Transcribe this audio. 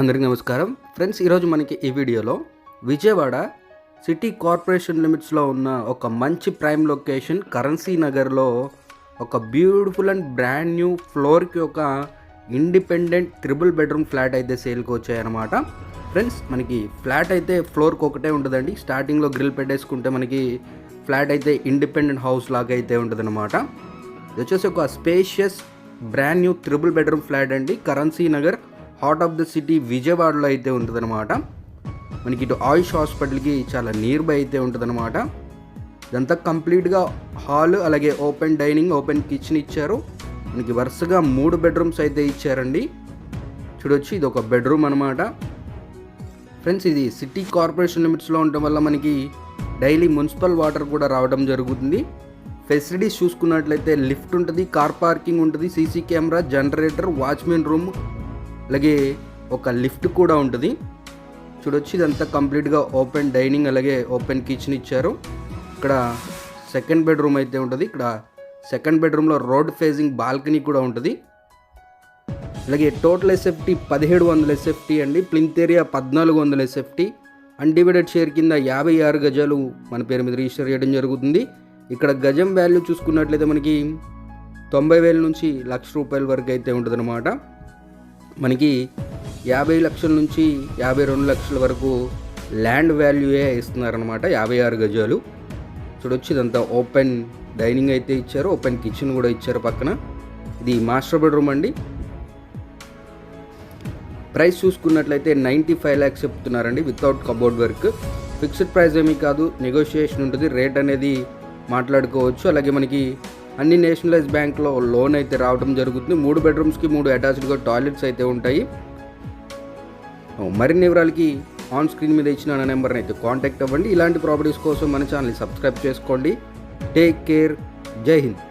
అందరికీ నమస్కారం. ఫ్రెండ్స్ ఈరోజు మనకి ఈ వీడియోలో విజయవాడ సిటీ కార్పొరేషన్ లిమిట్స్లో ఉన్న ఒక మంచి ప్రైమ్ లొకేషన్ కరెన్సీ నగర్లో ఒక బ్యూటిఫుల్ అండ్ బ్రాండ్ న్యూ ఫ్లోర్కి ఒక ఇండిపెండెంట్ త్రిబుల్ బెడ్రూమ్ ఫ్లాట్ అయితే సేల్కి వచ్చాయన్నమాట. ఫ్రెండ్స్ మనకి ఫ్లాట్ అయితే ఫ్లోర్కి ఒకటే ఉంటుందండి. స్టార్టింగ్లో గ్రిల్ పెట్టేసుకుంటే మనకి ఫ్లాట్ అయితే ఇండిపెండెంట్ హౌస్ లాగా అయితే ఉంటుందన్నమాట. ఇది వచ్చేసి ఒక spacious brand new triple bedroom flat అండి. Currency Nagar heart of the city విజయవాడలో అయితే ఉంటుందన్నమాట. మనకి ఇటు ఆయుష్ హాస్పిటల్కి చాలా నియర్ బై అయితే ఉంటుందన్నమాట. ఇదంతా కంప్లీట్గా హాల్ అలాగే ఓపెన్ డైనింగ్ ఓపెన్ కిచెన్ ఇచ్చారు. మనకి వరుసగా మూడు బెడ్రూమ్స్ అయితే ఇచ్చారండి. చూడొచ్చు ఇది ఒక బెడ్రూమ్ అనమాట ఫ్రెండ్స్ ఇది సిటీ కార్పొరేషన్ లిమిట్స్లో ఉండటం వల్ల మనకి డైలీ మున్సిపల్ వాటర్ కూడా రావడం జరుగుతుంది. ఫెసిలిటీస్ చూసుకున్నట్లయితే లిఫ్ట్ ఉంటుంది కార్ పార్కింగ్ ఉంటుంది CC camera generator watchman room అలాగే ఒక లిఫ్ట్ కూడా ఉంటుంది. చూడొచ్చు ఇదంతా కంప్లీట్గా ఓపెన్ డైనింగ్ అలాగే ఓపెన్ కిచెన్ ఇచ్చారు. ఇక్కడ సెకండ్ బెడ్రూమ్ అయితే ఉంటుంది. ఇక్కడ సెకండ్ బెడ్రూమ్లో రోడ్ ఫేసింగ్ బాల్కనీ కూడా ఉంటుంది. అలాగే టోటల్ ఎస్ఎఫ్టీ పదిహేడు వందల ఎస్ఎఫ్టీ అండి. ప్లింత్ ఏరియా పద్నాలుగు వందల ఎస్ఎఫ్టీ అన్డివైడెడ్ షేర్ కింద యాభై ఆరు గజాలు మన పేరు మీద రిజిస్టర్ చేయడం జరుగుతుంది. ఇక్కడ గజం వాల్యూ చూసుకున్నట్లయితే మనకి తొంభై వేల నుంచి లక్ష రూపాయల వరకు అయితే ఉంటుందన్నమాట. మనకి యాభై లక్షల నుంచి యాభై రెండు లక్షల వరకు ల్యాండ్ వాల్యూయే ఇస్తున్నారనమాట యాభై ఆరు గజాలు. చూడొచ్చు ఇదంతా ఓపెన్ డైనింగ్ అయితే ఇచ్చారు ఓపెన్ కిచెన్ కూడా ఇచ్చారు పక్కన. ఇది మాస్టర్ బెడ్రూమ్ అండి. ప్రైస్ చూసుకున్నట్లయితే నైంటీ ఫైవ్ ల్యాక్స్ చెప్తున్నారండి without cupboard work. Fixed price ఏమీ కాదు నెగోషియేషన్ ఉంటుంది రేట్ అనేది మాట్లాడుకోవచ్చు. అలాగే మనకి అన్ని నేషనలైజ్ బ్యాంక్లో లోన్ అయితే రావడం జరుగుతుంది. మూడు బెడ్రూమ్స్కి మూడు అటాచ్డ్గా టాయిలెట్స్ అయితే ఉంటాయి. మరిన్ని వివరాలకి ఆన్ స్క్రీన్ మీద ఇచ్చిన నా నెంబర్ని అయితే కాంటాక్ట్ అవ్వండి. ఇలాంటి ప్రాపర్టీస్ కోసం మన ఛానల్ని సబ్స్క్రైబ్ చేసుకోండి. Take care. జై హింద్.